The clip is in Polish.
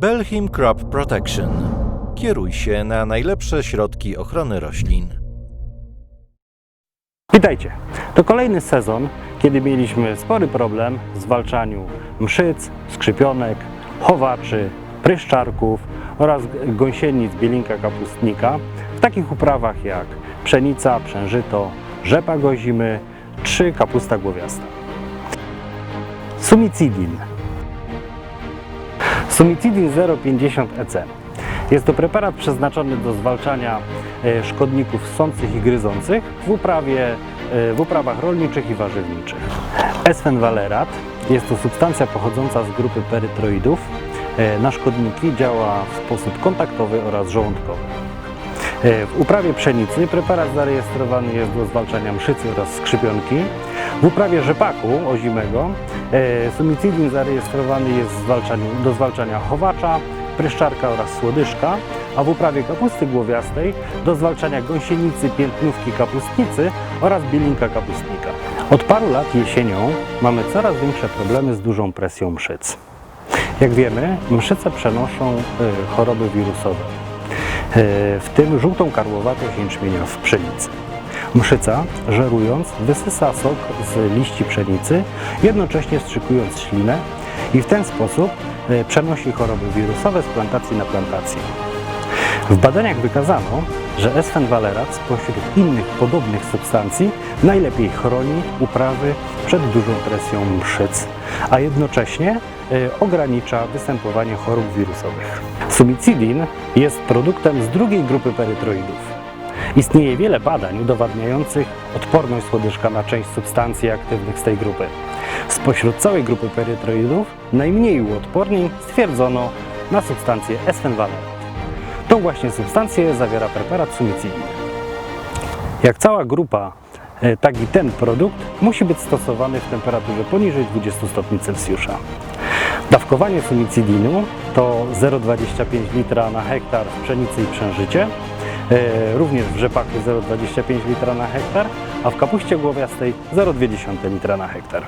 Belhim Crop Protection. Kieruj się na najlepsze środki ochrony roślin. Witajcie! To kolejny sezon, kiedy mieliśmy spory problem w zwalczaniu mszyc, skrzypionek, chowaczy, pryszczarków oraz gąsienic bielinka kapustnika w takich uprawach jak pszenica, przężyto, rzepa gozimy czy kapusta głowiasta. Sumicidin. Sumicidin 0,50 EC. Jest to preparat przeznaczony do zwalczania e, szkodników ssących i gryzących w, uprawie, e, w uprawach rolniczych i warzywniczych. Esfenvalerat jest to substancja pochodząca z grupy perytroidów. E, Na szkodniki działa w sposób kontaktowy oraz żołądkowy. W uprawie pszenicy preparat zarejestrowany jest do zwalczania mszycy oraz skrzypionki. W uprawie rzepaku ozimego e, sumicidin zarejestrowany jest do zwalczania chowacza, pryszczarka oraz słodyżka, a w uprawie kapusty głowiastej do zwalczania gąsienicy, piętnówki kapustnicy oraz bielinka kapustnika. Od paru lat jesienią mamy coraz większe problemy z dużą presją mszyc. Jak wiemy, mszyce przenoszą e, choroby wirusowe e, w tym żółtą karłowatość jęczmienia w pszenicy. Mszyca, żerując, wysysa sok z liści pszenicy, jednocześnie strzykując ślinę i w ten sposób e, przenosi choroby wirusowe z plantacji na plantację. W badaniach wykazano, że esfenvalerat spośród innych podobnych substancji najlepiej chroni uprawy przed dużą presją mszyc, a jednocześnie e, ogranicza występowanie chorób wirusowych. Sumicidin jest produktem z drugiej grupy perytroidów. Istnieje wiele badań udowadniających odporność słodyżka na część substancji aktywnych z tej grupy. Spośród całej grupy perytroidów najmniej uodpornień stwierdzono na substancję esfenvalerat. Tą właśnie substancję zawiera preparat sumicidin. Jak cała grupa, e, tak i ten produkt musi być stosowany w temperaturze poniżej 20 stopni Celsjusza. Dawkowanie sumicidinu to 0,25 litra na hektar w pszenicy i przężycie, e, również w rzepaku 0,25 litra na hektar, a w kapuście głowiastej 0,2 litra na hektar.